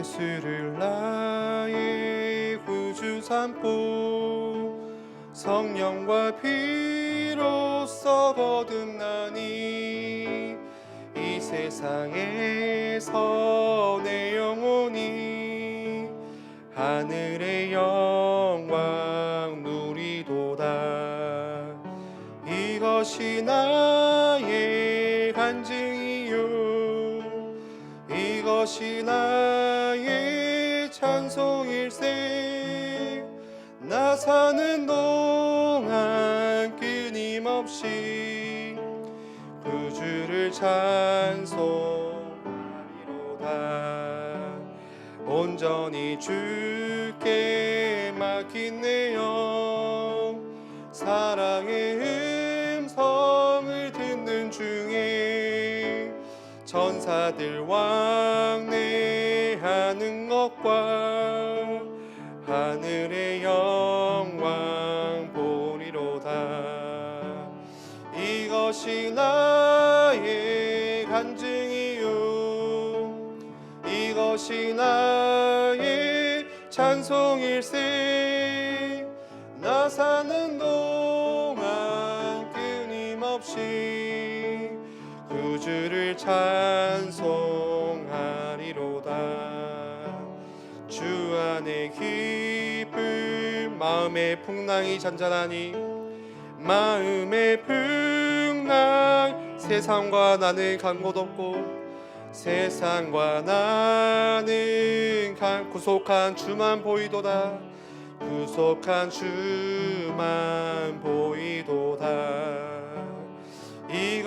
예수를 나의 구주 삼고 성령과 피로써 거듭나니 이 세상에서 내 영혼이 하늘의 영광 누리도다. 이것이 나의 간증이요. 이것이 나 사는 동안 끊임없이 구주를 찬송하리로다. 온전히 주께 영 사랑의 음성을 듣는 중에 천사들 왕래하는 것과 찬송하리로다. 주 안에 기쁨 마음의 풍랑이 잔잔하니 마음의 풍랑. 세상과 나는 간 곳 없고 세상과 나는 간 구속한 주만 보이도다. 구속한 주만 보이도다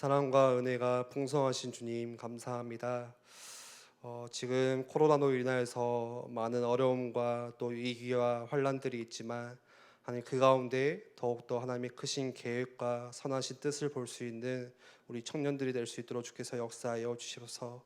사랑과 은혜가 풍성하신 주님 감사합니다. 어, 지금 코로나로 인하여서 많은 어려움과 또 위기와 환란들이 있지만 하나님 그 가운데 더욱더 하나님의 크신 계획과 선하신 뜻을 볼 수 있는 우리 청년들이 될 수 있도록 주께서 역사하여 주시옵소서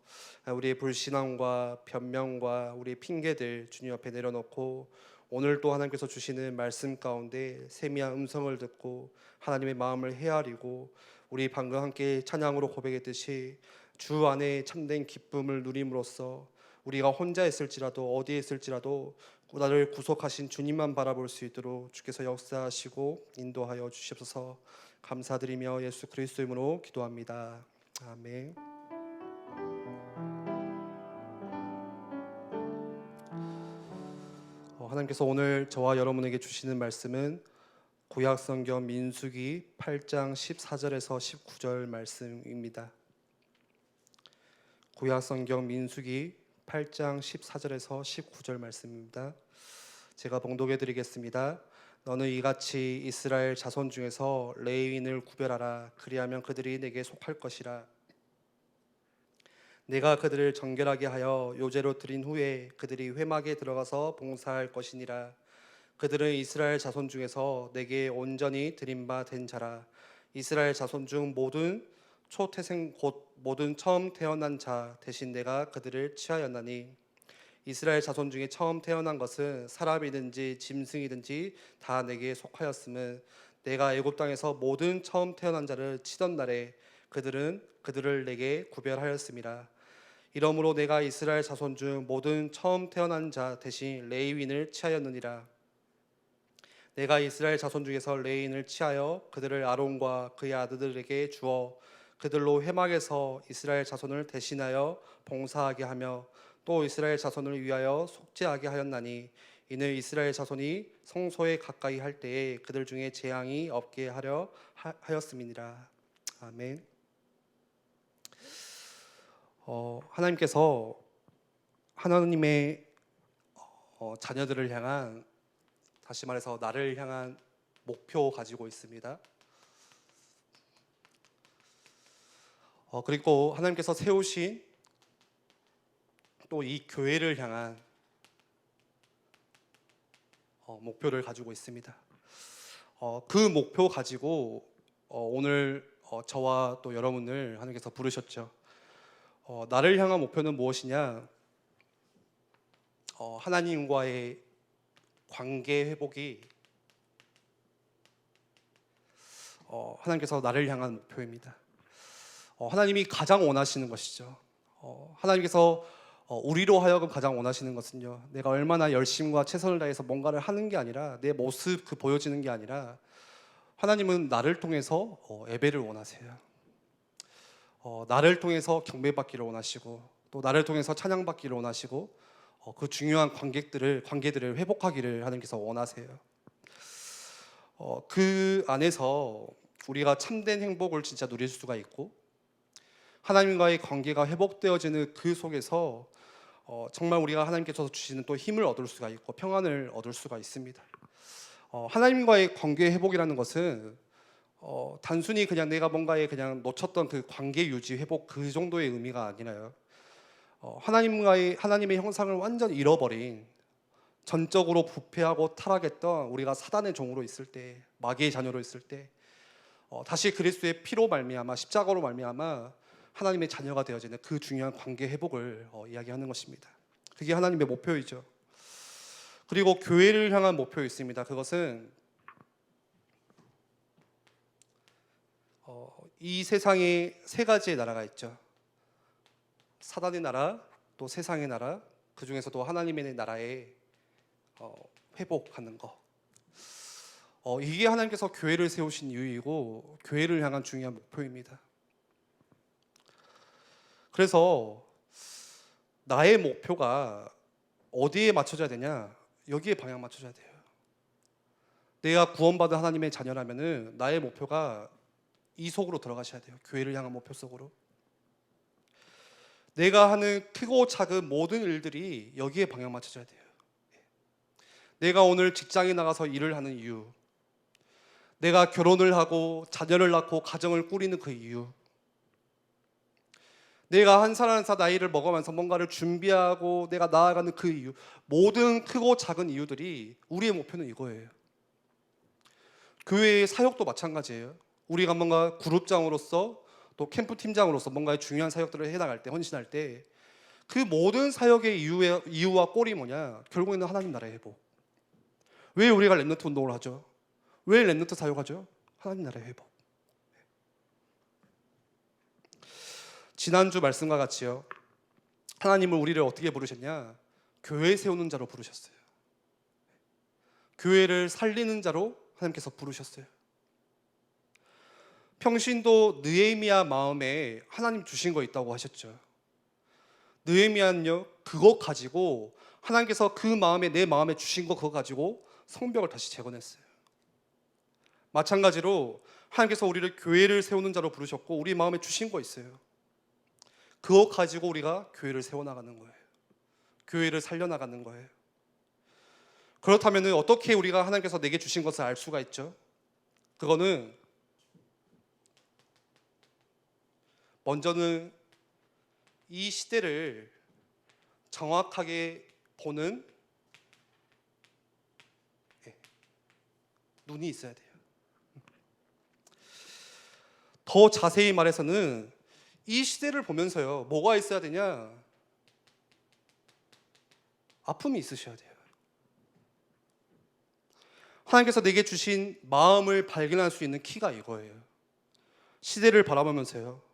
우리의 불신앙과 변명과 우리의 핑계들 주님 앞에 내려놓고 오늘 또 하나님께서 주시는 말씀 가운데 세미한 음성을 듣고 하나님의 마음을 헤아리고 우리 방금 함께 찬양으로 고백했듯이 주 안에 참된 기쁨을 누림으로써 우리가 혼자 있을지라도 어디에 있을지라도 나를 구속하신 주님만 바라볼 수 있도록 주께서 역사하시고 인도하여 주시옵소서 감사드리며 예수 그리스도 이름으로 기도합니다. 아멘. 어, 하나님께서 오늘 저와 여러분에게 주시는 말씀은 구약 성경 민수기 8장 14절에서 19절 말씀입니다. 구약 성경 민수기 8장 14절에서 19절 말씀입니다. 제가 봉독해 드리겠습니다. 너는 이같이 이스라엘 자손 중에서 레위인을 구별하라 그리하면 그들이 내게 속할 것이라 내가 그들을 정결하게 하여 요제로 드린 후에 그들이 회막에 들어가서 봉사할 것이니라 그들은 이스라엘 자손 중에서 내게 온전히 드린 바된 자라. 이스라엘 자손 중 모든 초태생 곧 모든 처음 태어난 자 대신 내가 그들을 취하였나니. 이스라엘 자손 중에 처음 태어난 것은 사람이든지 짐승이든지 다 내게 속하였음은 내가 애굽 땅에서 모든 처음 태어난 자를 치던 날에 그들은 그들을 내게 구별하였음이라 이러므로 내가 이스라엘 자손 중 모든 처음 태어난 자 대신 레위인을 취하였느니라 내가 이스라엘 자손 중에서 레위인을 취하여 그들을 아론과 그의 아들들에게 주어 그들로 회막에서 이스라엘 자손을 대신하여 봉사하게 하며 또 이스라엘 자손을 위하여 속죄하게 하였나니 이는 이스라엘 자손이 성소에 가까이 할 때에 그들 중에 재앙이 없게 하려 하- 하였음이니라 아멘. 어, 하나님께서 하나님의 어, 자녀들을 향한 다시 말해서 나를 향한 목표 가지고 있습니다. 어, 그리고 하나님께서 세우신 또 이 교회를 향한 어, 목표를 가지고 있습니다. 어, 그 목표 가지고 어, 오늘 어, 저와 또 여러분을 하나님께서 부르셨죠. 어, 나를 향한 목표는 무엇이냐? 어, 하나님과의 관계 회복이 어, 하나님께서 나를 향한 목표입니다. 어, 하나님이 가장 원하시는 것이죠. 어, 하나님께서 어, 우리로 하여금 가장 원하시는 것은요. 내가 얼마나 열심과 최선을 다해서 뭔가를 하는 게 아니라 내 모습 그 보여지는 게 아니라 하나님은 나를 통해서 어, 예배를 원하세요. 어, 나를 통해서 경배받기를 원하시고 또 나를 통해서 찬양받기를 원하시고 어, 그 중요한 관객들을 관계들을 회복하기를 하나님께서 원하세요. 어, 그 안에서 우리가 참된 행복을 진짜 누릴 수가 있고 하나님과의 관계가 회복되어지는 그 속에서 어, 정말 우리가 하나님께서 주시는 또 힘을 얻을 수가 있고 평안을 얻을 수가 있습니다. 어, 하나님과의 관계 회복이라는 것은 어, 단순히 그냥 내가 뭔가에 그냥 놓쳤던 그 관계 유지 회복 그 정도의 의미가 아니라요. 어, 하나님과의 하나님의 형상을 완전 잃어버린 전적으로 부패하고 타락했던 우리가 사단의 종으로 있을 때 마귀의 자녀로 있을 때 어, 다시 그리스도의 피로 말미암아 십자가로 말미암아 하나님의 자녀가 되어지는 그 중요한 관계 회복을 어, 이야기하는 것입니다. 그게 하나님의 목표이죠. 그리고 교회를 향한 목표 있습니다. 그것은 어, 이 세상에 세 가지의 나라가 있죠. 사단의 나라, 또 세상의 나라, 그 중에서도 하나님의 나라에 어, 회복하는 것. 어, 이게 하나님께서 교회를 세우신 이유이고 교회를 향한 중요한 목표입니다. 그래서 나의 목표가 어디에 맞춰져야 되냐? 여기에 방향 맞춰져야 돼요. 내가 구원받은 하나님의 자녀라면은 나의 목표가 이 속으로 들어가셔야 돼요. 교회를 향한 목표 속으로. 내가 하는 크고 작은 모든 일들이 여기에 방향 맞춰져야 돼요. 내가 오늘 직장에 나가서 일을 하는 이유, 내가 결혼을 하고 자녀를 낳고 가정을 꾸리는 그 이유, 내가 한 살 한 살 나이를 먹으면서 뭔가를 준비하고 내가 나아가는 그 이유, 모든 크고 작은 이유들이 우리의 목표는 이거예요. 교회의 사역도 마찬가지예요. 우리가 뭔가 그룹장으로서 또 캠프 팀장으로서 뭔가의 중요한 사역들을 해나갈 때 헌신할 때 그 모든 사역의 이유의, 이유와 꼴이 뭐냐? 결국에는 하나님 나라의 회복. 왜 우리가 랩너트 운동을 하죠? 왜 랩너트 사역하죠? 하나님 나라의 회복. 지난주 말씀과 같이요. 하나님은 우리를 어떻게 부르셨냐? 교회 세우는 자로 부르셨어요. 교회를 살리는 자로 하나님께서 부르셨어요. 평신도 느헤미야 마음에 하나님 주신 거 있다고 하셨죠. 느헤미야는요 그거 가지고 하나님께서 그 마음에 내 마음에 주신 거 그거 가지고 성벽을 다시 재건했어요. 마찬가지로 하나님께서 우리를 교회를 세우는 자로 부르셨고 우리 마음에 주신 거 있어요. 그거 가지고 우리가 교회를 세워나가는 거예요. 교회를 살려나가는 거예요. 그렇다면 어떻게 우리가 하나님께서 내게 주신 것을 알 수가 있죠? 그거는 먼저는 이 시대를 정확하게 보는 예, 눈이 있어야 돼요. 더 자세히 말해서는 이 시대를 보면서요. 뭐가 있어야 되냐? 아픔이 있으셔야 돼요. 하나님께서 내게 주신 마음을 발견할 수 있는 키가 이거예요. 시대를 바라보면서요.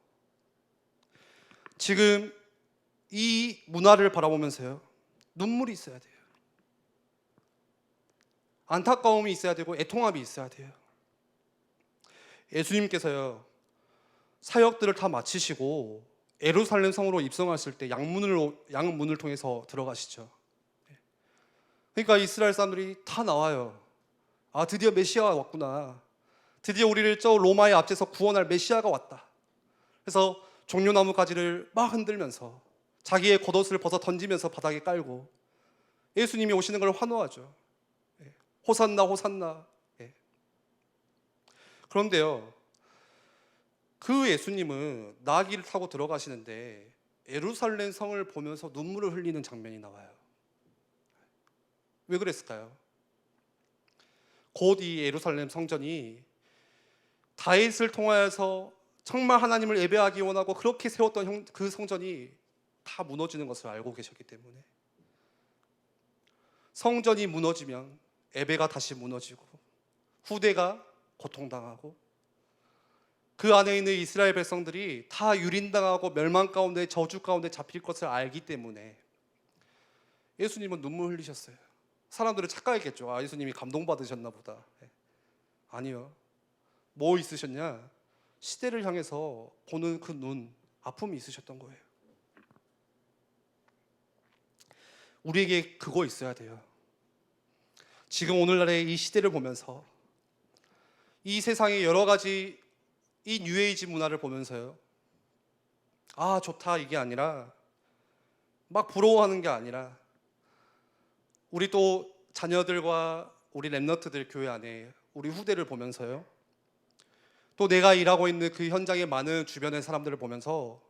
지금 이 문화를 바라보면서요. 눈물이 있어야 돼요. 안타까움이 있어야 되고 애통함이 있어야 돼요. 예수님께서요. 사역들을 다 마치시고 에루살렘 성으로 입성하실 때 양문을 양문을 통해서 들어가시죠. 그러니까 이스라엘 사람들이 다 나와요. 아 드디어 메시아가 왔구나. 드디어 우리를 저 로마의 앞에서 구원할 메시아가 왔다. 그래서 종려나무 가지를 막 흔들면서 자기의 겉옷을 벗어 던지면서 바닥에 깔고 예수님이 오시는 걸 환호하죠. 예. 호산나 호산나. 예. 그런데요. 그 예수님은 나귀를 타고 들어가시는데 예루살렘 성을 보면서 눈물을 흘리는 장면이 나와요. 왜 그랬을까요? 곧 이 예루살렘 성전이 다윗을 통하여서 정말 하나님을 예배하기 원하고 그렇게 세웠던 형- 그 성전이 다 무너지는 것을 알고 계셨기 때문에 성전이 무너지면 예배가 다시 무너지고 후대가 고통당하고 그 안에 있는 이스라엘 백성들이 다 유린당하고 멸망 가운데 저주 가운데 잡힐 것을 알기 때문에 예수님은 눈물 흘리셨어요. 사람들은 착각했겠죠. 아, 예수님이 감동받으셨나 보다. 예. 아니요. 뭐 있으셨냐? 시대를 향해서 보는 그 눈, 아픔이 있으셨던 거예요. 우리에게 그거 있어야 돼요. 지금 오늘날의 이 시대를 보면서 이 세상의 여러 가지 이 뉴에이지 문화를 보면서요. 아, 좋다 이게 아니라 막 부러워하는 게 아니라 우리 또 자녀들과 우리 랩너트들 교회 안에 우리 후대를 보면서요. 또 내가 일하고 있는 그 현장의 많은 주변의 사람들을 보면서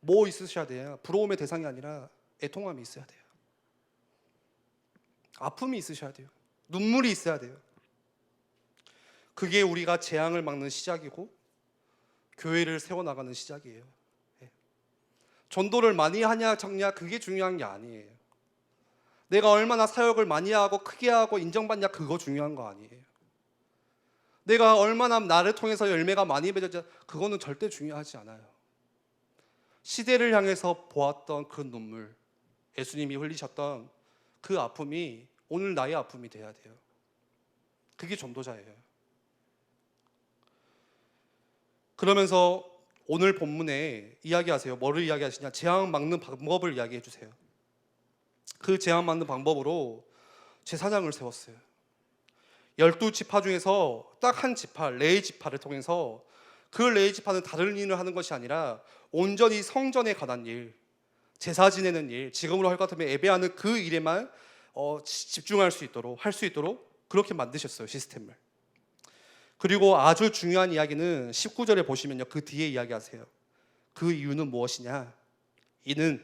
뭐 있으셔야 돼요? 부러움의 대상이 아니라 애통함이 있어야 돼요. 아픔이 있으셔야 돼요. 눈물이 있어야 돼요. 그게 우리가 재앙을 막는 시작이고 교회를 세워 나가는 시작이에요. 예. 전도를 많이 하냐 적냐 그게 중요한 게 아니에요. 내가 얼마나 사역을 많이 하고 크게 하고 인정받냐 그거 중요한 거 아니에요. 내가 얼마나 나를 통해서 열매가 많이 맺어져 그거는 절대 중요하지 않아요. 시대를 향해서 보았던 그 눈물, 예수님이 흘리셨던 그 아픔이 오늘 나의 아픔이 돼야 돼요. 그게 전도자예요. 그러면서 오늘 본문에 이야기하세요. 뭐를 이야기하시냐? 재앙 막는 방법을 이야기해 주세요. 그 재앙 막는 방법으로 제사장을 세웠어요. 열두 지파 중에서 딱 한 지파, 레이 지파를 통해서 그 레이 지파는 다른 일을 하는 것이 아니라 온전히 성전에 관한 일, 제사 지내는 일, 지금으로 할 것 같으면 예배하는 그 일에만 어, 지- 집중할 수 있도록 할 수 있도록 그렇게 만드셨어요 시스템을. 그리고 아주 중요한 이야기는 19절에 보시면요 그 뒤에 이야기하세요. 그 이유는 무엇이냐? 이는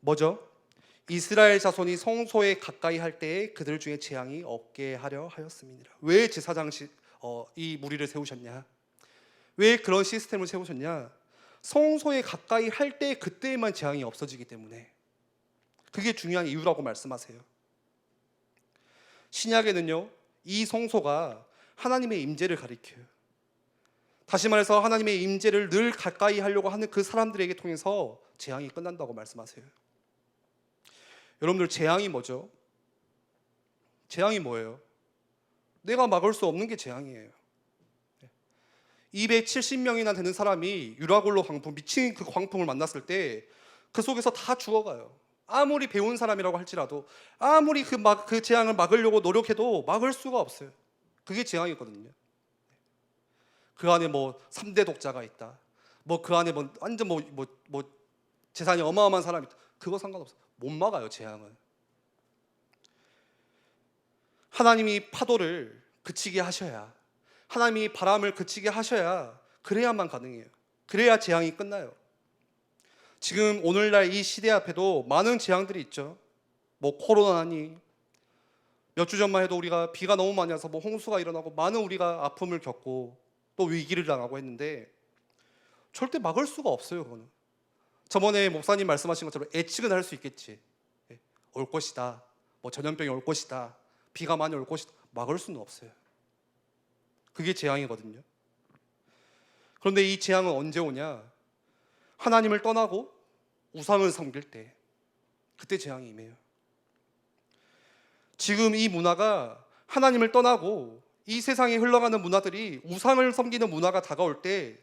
뭐죠? 이스라엘 자손이 성소에 가까이 할 때에 그들 중에 재앙이 없게 하려 하였습니다. 왜 제사장 시, 어, 이 무리를 세우셨냐? 왜 그런 시스템을 세우셨냐? 성소에 가까이 할 때 그때에만 재앙이 없어지기 때문에 그게 중요한 이유라고 말씀하세요. 신약에는요 이 성소가 하나님의 임재를 가리켜요. 다시 말해서 하나님의 임재를 늘 가까이 하려고 하는 그 사람들에게 통해서 재앙이 끝난다고 말씀하세요. 여러분들 재앙이 뭐죠? 재앙이 뭐예요? 내가 막을 수 없는 게 재앙이에요. 270명이나 되는 사람이 유라굴로 광풍 미친 그 광풍을 만났을 때 그 속에서 다 죽어가요. 아무리 배운 사람이라고 할지라도 아무리 그 막 그 재앙을 막으려고 노력해도 막을 수가 없어요. 그게 재앙이거든요. 그 안에 뭐 3대 독자가 있다. 뭐 그 안에 뭐 완전 뭐뭐뭐 재산이 어마어마한 사람이 있다. 그거 상관없어요. 못 막아요, 재앙은. 하나님이 파도를 그치게 하셔야 하나님이 바람을 그치게 하셔야 그래야만 가능해요. 그래야 재앙이 끝나요. 지금 오늘날 이 시대 앞에도 많은 재앙들이 있죠. 뭐 코로나니 몇 주 전만 해도 우리가 비가 너무 많이 와서 뭐 홍수가 일어나고 많은 우리가 아픔을 겪고 또 위기를 당하고 했는데 절대 막을 수가 없어요. 그거는 저번에 목사님 말씀하신 것처럼 예측은 할 수 있겠지. 예, 올 것이다. 뭐 전염병이 올 것이다. 비가 많이 올 것이다. 막을 수는 없어요. 그게 재앙이거든요. 그런데 이 재앙은 언제 오냐? 하나님을 떠나고 우상을 섬길 때 그때 재앙이 임해요. 지금 이 문화가 하나님을 떠나고 이 세상에 흘러가는 문화들이 우상을 섬기는 문화가 다가올 때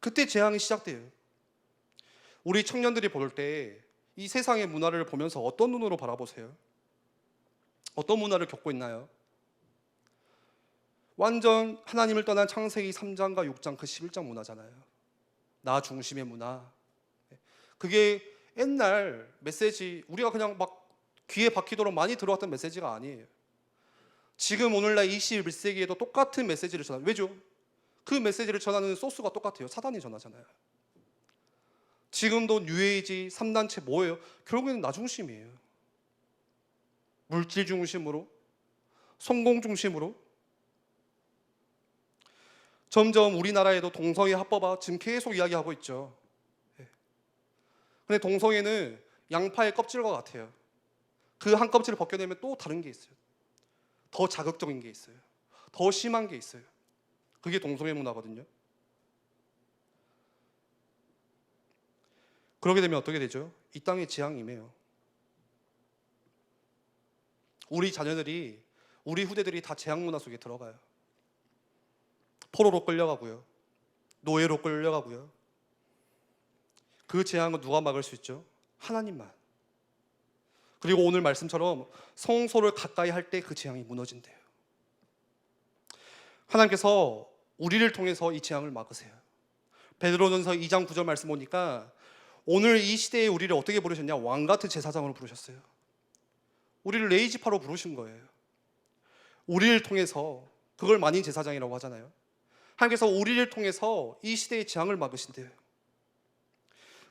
그때 재앙이 시작돼요. 우리 청년들이 볼 때 이 세상의 문화를 보면서 어떤 눈으로 바라보세요? 어떤 문화를 겪고 있나요? 완전 하나님을 떠난 창세기 3장과 6장 그 11장 문화잖아요. 나 중심의 문화. 그게 옛날 메시지 우리가 그냥 막 귀에 박히도록 많이 들어왔던 메시지가 아니에요. 지금 오늘날 21세기에도 똑같은 메시지를 전하. 왜죠? 그 메시지를 전하는 소스가 똑같아요. 사단이 전하잖아요. 지금도 뉴에이지 3단체 뭐예요? 결국에는 나 중심이에요. 물질 중심으로 성공 중심으로 점점 우리나라에도 동성애 합법화 지금 계속 이야기하고 있죠. 예. 근데 동성애는 양파의 껍질과 같아요. 그 한 껍질을 벗겨내면 또 다른 게 있어요. 더 자극적인 게 있어요. 더 심한 게 있어요. 그게 동성애 문화거든요. 그러게 되면 어떻게 되죠? 이 땅에 재앙이 임해요. 우리 자녀들이 우리 후대들이 다 재앙 문화 속에 들어가요. 포로로 끌려가고요. 노예로 끌려가고요. 그 재앙은 누가 막을 수 있죠? 하나님만. 그리고 오늘 말씀처럼 성소를 가까이 할 때 그 재앙이 무너진대요. 하나님께서 우리를 통해서 이 재앙을 막으세요. 베드로전서 2장 9절 말씀 보니까 오늘 이 시대에 우리를 어떻게 부르셨냐? 왕 같은 제사장으로 부르셨어요. 우리를 레이지파로 부르신 거예요. 우리를 통해서 그걸 만인 제사장이라고 하잖아요. 하나님께서 우리를 통해서 이 시대의 재앙을 막으신대요.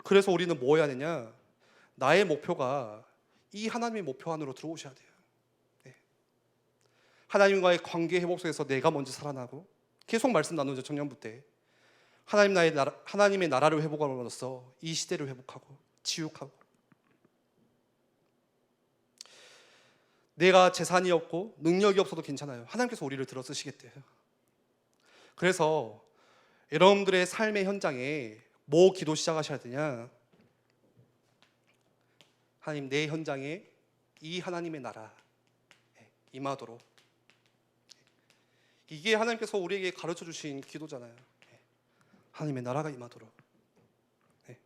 그래서 우리는 뭐 해야 되냐? 나의 목표가 이 하나님의 목표 안으로 들어오셔야 돼요. 네. 하나님과의 관계 회복 속에서 내가 먼저 살아나고 계속 말씀 나누죠 청년부 때 하나님 나의 나라, 하나님의 나라를 회복함으로써 이 시대를 회복하고 치유하고 내가 재산이 없고 능력이 없어도 괜찮아요. 하나님께서 우리를 들어 쓰시겠대요. 그래서 여러분들의 삶의 현장에 뭐 기도 시작하셔야 되냐? 하나님 내 현장에 이 하나님의 나라 예, 임하도록 이게 하나님께서 우리에게 가르쳐 주신 기도잖아요. 예, 하나님의 나라가 임하도록. 예.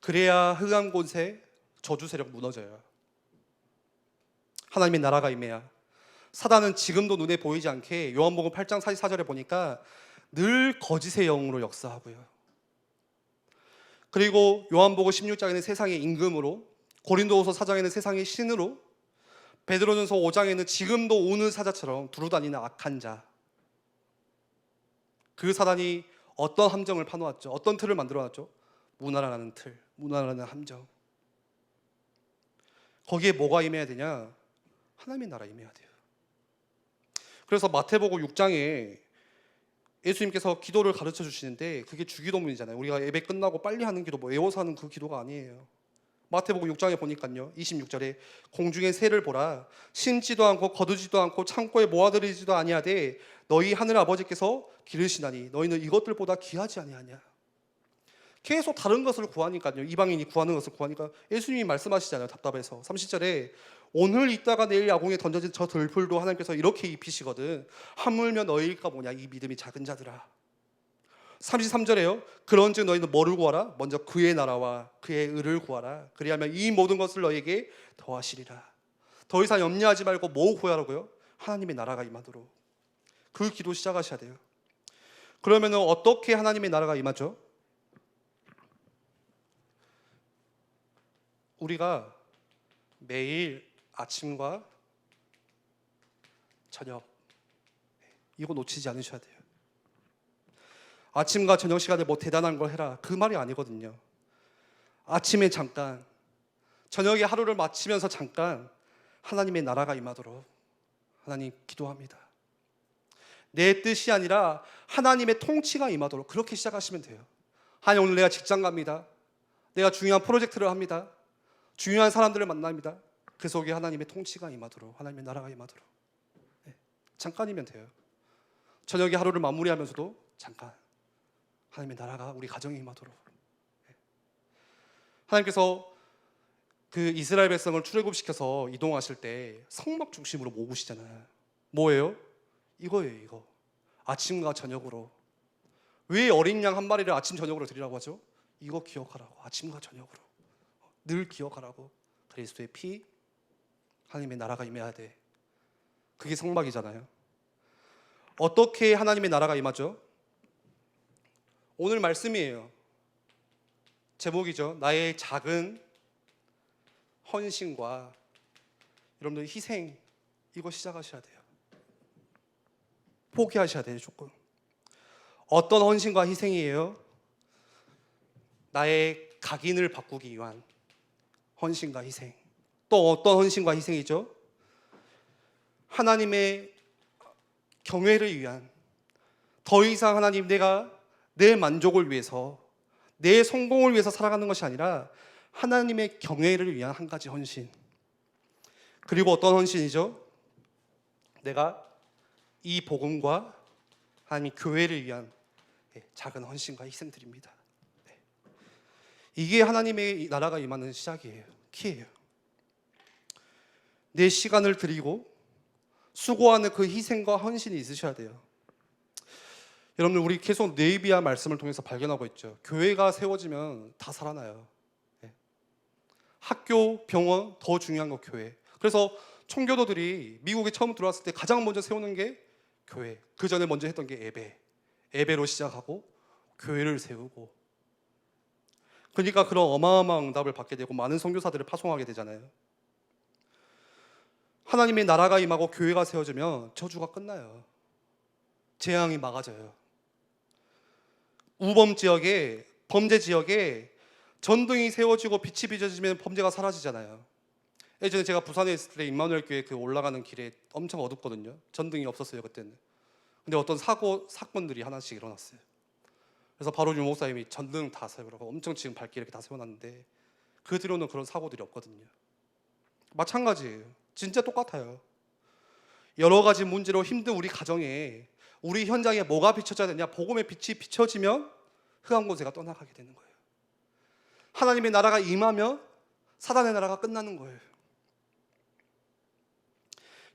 그래야 흑암 곳에 저주 세력 무너져요. 하나님의 나라가 임해야 사단은 지금도 눈에 보이지 않게 요한복음 8장 44절에 보니까 늘 거짓의 영으로 역사하고요. 그리고 요한복음 16장에는 세상의 임금으로 고린도후서 4장에는 세상의 신으로 베드로전서 5장에는 지금도 오는 사자처럼 두루다니는 악한 자. 그 사단이 어떤 함정을 파놓았죠? 어떤 틀을 만들어놨죠? 문화라는 틀, 문화라는 함정. 거기에 뭐가 임해야 되냐? 하나님의 나라 임해야 돼요. 그래서 마태복음 6장에 예수님께서 기도를 가르쳐 주시는데 그게 주기도문이잖아요. 우리가 예배 끝나고 빨리 하는 기도, 뭐 외워서 하는 그 기도가 아니에요. 마태복음 6장에 보니까요. 26절에 공중의 새를 보라 심지도 않고 거두지도 않고 창고에 모아들이지도 아니하되 너희 하늘 아버지께서 기르시나니 너희는 이것들보다 귀하지 아니하냐. 계속 다른 것을 구하니까요. 이방인이 구하는 것을 구하니까 예수님이 말씀하시잖아요. 답답해서 30절에 오늘 있다가 내일 야공에 던져진 저 들풀도 하나님께서 이렇게 입히시거든. 하물며 너희가 뭐냐 이 믿음이 작은 자들아. 33절에요. 그런즉 너희는 뭐를 구하라? 먼저 그의 나라와 그의 의를 구하라. 그리하면 이 모든 것을 너희에게 더하시리라. 더 이상 염려하지 말고 뭐 구하라고요? 하나님의 나라가 임하도록. 그 기도 시작하셔야 돼요. 그러면은 어떻게 하나님의 나라가 임하죠? 우리가 매일 아침과 저녁 이거 놓치지 않으셔야 돼요. 아침과 저녁 시간에 뭐 대단한 걸 해라 그 말이 아니거든요. 아침에 잠깐, 저녁에 하루를 마치면서 잠깐 하나님의 나라가 임하도록 하나님 기도합니다. 내 뜻이 아니라 하나님의 통치가 임하도록 그렇게 시작하시면 돼요. 하나님 오늘 내가 직장 갑니다. 내가 중요한 프로젝트를 합니다. 중요한 사람들을 만납니다. 그 속에 하나님의 통치가 임하도록 하나님의 나라가 임하도록 네, 잠깐이면 돼요. 저녁에 하루를 마무리하면서도 잠깐 하나님의 나라가 우리 가정에 임하도록 네. 하나님께서 그 이스라엘 백성을 출애굽시켜서 이동하실 때 성막 중심으로 모으시잖아요. 뭐예요? 이거예요, 이거. 아침과 저녁으로. 왜 어린 양 한 마리를 아침 저녁으로 드리라고 하죠? 이거 기억하라고. 아침과 저녁으로. 늘 기억하라고. 그리스도의 피 하나님의 나라가 임해야 돼. 그게 성막이잖아요. 어떻게 하나님의 나라가 임하죠? 오늘 말씀이에요. 제목이죠. 나의 작은 헌신과 여러분들 희생 이거 시작하셔야 돼요. 포기하셔야 돼요, 조금. 어떤 헌신과 희생이에요? 나의 각인을 바꾸기 위한 헌신과 희생. 또 어떤 헌신과 희생이죠? 하나님의 경외를 위한 더 이상 하나님 내가 내 만족을 위해서 내 성공을 위해서 살아가는 것이 아니라 하나님의 경외를 위한 한 가지 헌신. 그리고 어떤 헌신이죠? 내가 이 복음과 하나님 교회를 위한 예, 작은 헌신과 희생들입니다. 네. 이게 하나님의 나라가 임하는 시작이에요. 키예요. 내 시간을 드리고 수고하는 그 희생과 헌신이 있으셔야 돼요. 여러분들 우리 계속 네이비아 말씀을 통해서 발견하고 있죠. 교회가 세워지면 다 살아나요. 예. 학교, 병원 더 중요한 거 교회. 그래서 청교도들이 미국에 처음 들어왔을 때 가장 먼저 세우는 게 교회. 그 전에 먼저 했던 게 예배. 예배로 시작하고 교회를 세우고. 그러니까 그런 어마어마한 응답을 받게 되고 많은 선교사들을 파송하게 되잖아요. 하나님의 나라가 임하고 교회가 세워지면 저주가 끝나요. 재앙이 막아져요. 우범 지역에 범죄 지역에 전등이 세워지고 빛이 비춰지면 범죄가 사라지잖아요. 예전에 제가 부산에 있을 때 임마누엘 교회 그 올라가는 길에 엄청 어둡거든요. 전등이 없었어요 그때는. 근데 어떤 사고 사건들이 하나씩 일어났어요. 그래서 바로 유 목사님이 전등 다 세우라고 엄청 지금 밝게 이렇게 다 세워놨는데 그 뒤로는 그런 사고들이 없거든요. 마찬가지예요. 진짜 똑같아요. 여러 가지 문제로 힘든 우리 가정에 우리 현장에 뭐가 비춰져야 되냐? 복음의 빛이 비춰지면 흑암 권세가 떠나가게 되는 거예요. 하나님의 나라가 임하면 사단의 나라가 끝나는 거예요.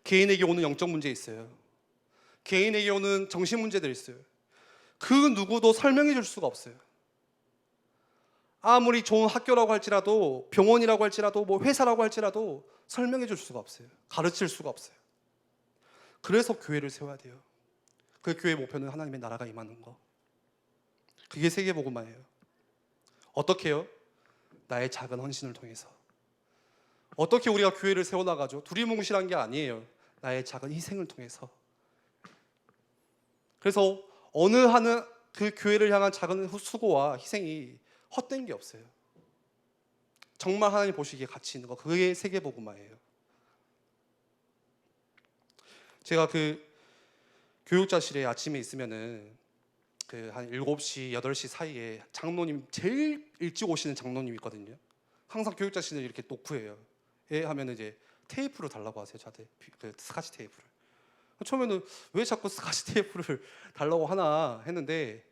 개인에게 오는 영적 문제 있어요. 개인에게 오는 정신 문제들 있어요. 그 누구도 설명해 줄 수가 없어요. 아무리 좋은 학교라고 할지라도 병원이라고 할지라도 뭐 회사라고 할지라도 설명해 줄 수가 없어요. 가르칠 수가 없어요. 그래서 교회를 세워야 돼요. 그 교회 목표는 하나님의 나라가 임하는 거. 그게 세계 복음화예요. 어떻게요? 나의 작은 헌신을 통해서. 어떻게 우리가 교회를 세워 나가죠? 두리뭉실한 게 아니에요. 나의 작은 희생을 통해서. 그래서 어느 하는 그 교회를 향한 작은 수고와 희생이 헛된 게 없어요. 정말 하나님 보시기에 가치 있는 거 그게 세계 복음화예요. 제가 그 교육자실에 아침에 있으면은 그 한 7시, 8시 사이에 장로님 제일 일찍 오시는 장로님 있거든요. 항상 교육자실을 이렇게 놓고해요. 예 하면은 이제 테이프로 달라고 하세요. 저한테 그 스카치 테이프를. 처음에는 왜 자꾸 스카치 테이프를 달라고 하나 했는데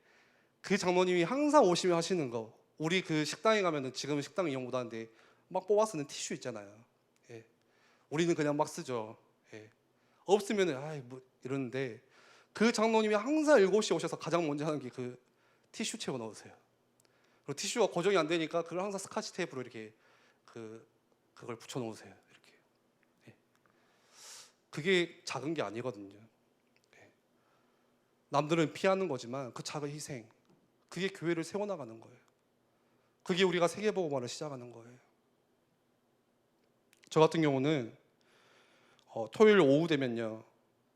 그 장로님이 항상 오시면 하시는 거 우리 그 식당에 가면은 지금은 식당 이용 못 하는데 막 뽑아 쓰는 티슈 있잖아요. 예. 우리는 그냥 막 쓰죠. 예. 없으면은 아이 뭐 이러는데 그 장로님이 항상 일곱 시에 오셔서 가장 먼저 하는 게 그 티슈 채워 넣으세요. 그리고 티슈가 고정이 안 되니까 그걸 항상 스카치 테이프로 이렇게 그 그걸 붙여 놓으세요. 이렇게. 예. 그게 작은 게 아니거든요. 예. 남들은 피하는 거지만 그 작은 희생, 그게 교회를 세워나가는 거예요. 그게 우리가 세계보고만을 시작하는 거예요. 저 같은 경우는 어, 토요일 오후 되면요.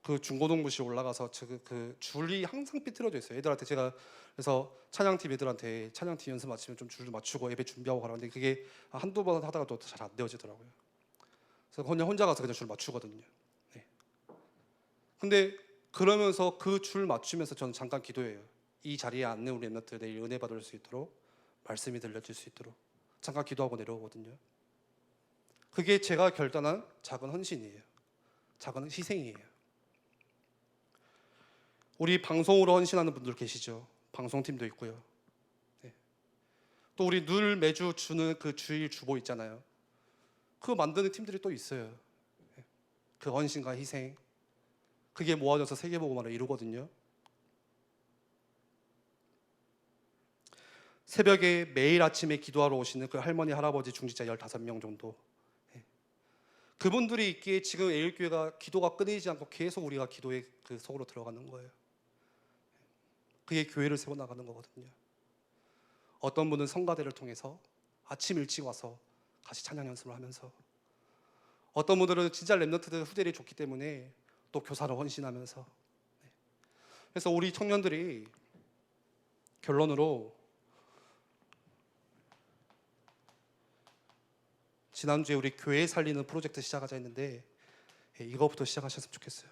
그 중고등부실 올라가서 그, 그 줄이 항상 삐뚤어져 있어요. 애들한테 제가 그래서 찬양팀 애들한테 찬양팀 연습 마치면 좀 줄을 맞추고 예배 준비하고 가라는데 그게 한두 번 하다가 또 잘 안 되어지더라고요. 그래서 그냥 혼자 가서 그냥 줄 맞추거든요. 네. 근데 그러면서 그 줄 맞추면서 저는 잠깐 기도해요. 이 자리에 앉는 우리 랩런트 내일 은혜 받을 수 있도록 말씀이 들려질 수 있도록 잠깐 기도하고 내려오거든요. 그게 제가 결단한 작은 헌신이에요. 작은 희생이에요. 우리 방송으로 헌신하는 분들 계시죠. 방송팀도 있고요. 네. 또 우리 늘 매주 주는 그 주일 주보 있잖아요. 그거 만드는 팀들이 또 있어요. 네. 그 헌신과 희생. 그게 모아져서 세계보고만을 이루거든요. 새벽에 매일 아침에 기도하러 오시는 그 할머니 할아버지 중지자 15명 정도 예. 그분들이 있기에 지금 애일교회가 기도가 끊이지 않고 계속 우리가 기도의 그 속으로 들어가는 거예요 그게 교회를 세워 나가는 거거든요 어떤 분은 성가대를 통해서 아침 일찍 와서 같이 찬양 연습을 하면서 어떤 분들은 진짜 랩너트들 후대리 좋기 때문에 또 교사로 헌신하면서 네. 그래서 우리 청년들이 결론으로 지난주에 우리 교회 살리는 프로젝트 시작하자 했는데 예, 이거부터 시작하셨으면 좋겠어요.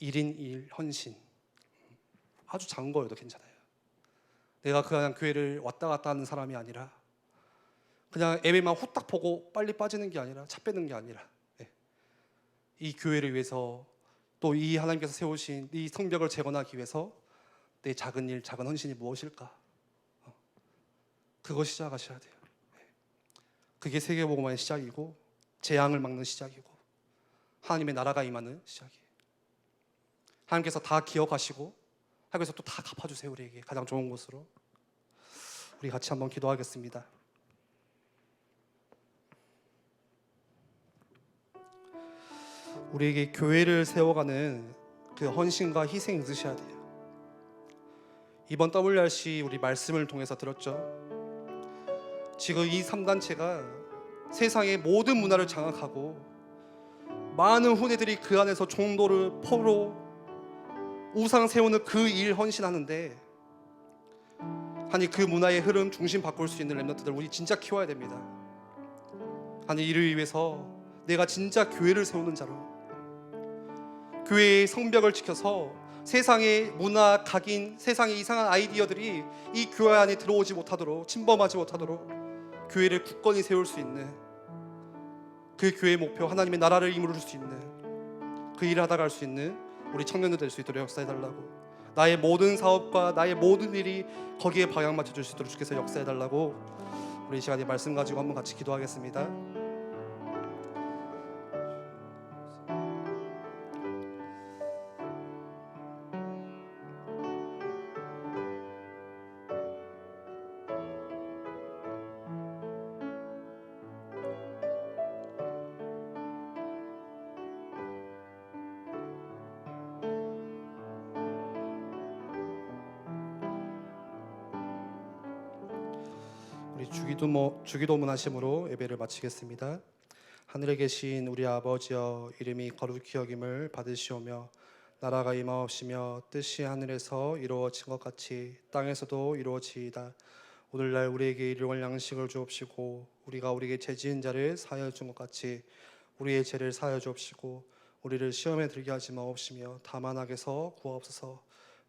1인 1 헌신. 아주 작은 거여도 괜찮아요. 내가 그냥 교회를 왔다 갔다 하는 사람이 아니라 그냥 예배만 후딱 보고 빨리 빠지는 게 아니라 차 빼는 게 아니라 예. 이 교회를 위해서 또 이 하나님께서 세우신 이 성벽을 재건하기 위해서 내 작은 일, 작은 헌신이 무엇일까? 어. 그거 시작하셔야 돼요. 그게 세계복음화의 시작이고 재앙을 막는 시작이고 하나님의 나라가 임하는 시작이에요. 하나님께서 다 기억하시고 하나님께서 또 다 갚아주세요 우리에게 가장 좋은 곳으로 우리 같이 한번 기도하겠습니다. 우리에게 교회를 세워가는 그 헌신과 희생 있으셔야 돼요. 이번 WRC 우리 말씀을 통해서 들었죠. 지금 이 3단체가 세상의 모든 문화를 장악하고 많은 후대들이 그 안에서 종도를 포로 우상 세우는 그 일 헌신하는데 아니 그 문화의 흐름 중심 바꿀 수 있는 랩런트들 우리 진짜 키워야 됩니다. 아니 이를 위해서 내가 진짜 교회를 세우는 자로 교회의 성벽을 지켜서 세상의 문화 각인 세상의 이상한 아이디어들이 이 교회 안에 들어오지 못하도록 침범하지 못하도록 교회를 굳건히 세울 수 있는 그 교회의 목표 하나님의 나라를 이루를 수 있는 그 일을 하다 갈 수 있는 우리 청년들 될 수 있도록 역사해 달라고 나의 모든 사업과 나의 모든 일이 거기에 방향 맞춰 줄 수 있도록 주께서 역사해 달라고 우리 이 시간에 말씀 가지고 한번 같이 기도하겠습니다. 우리 주기도모 주기도문 하심으로 예배를 마치겠습니다. 하늘에 계신 우리 아버지여 이름이 거룩히 여김을 받으시오며 나라가 임하옵시며 뜻이 하늘에서 이루어진 것 같이 땅에서도 이루어지이다. 오늘날 우리에게 일용할 양식을 주옵시고 우리가 우리에게 죄 지은 자를 사하여 준 것 같이 우리의 죄를 사하여 주옵시고 우리를 시험에 들게 하지 마옵시며 다만 악에서 구하옵소서.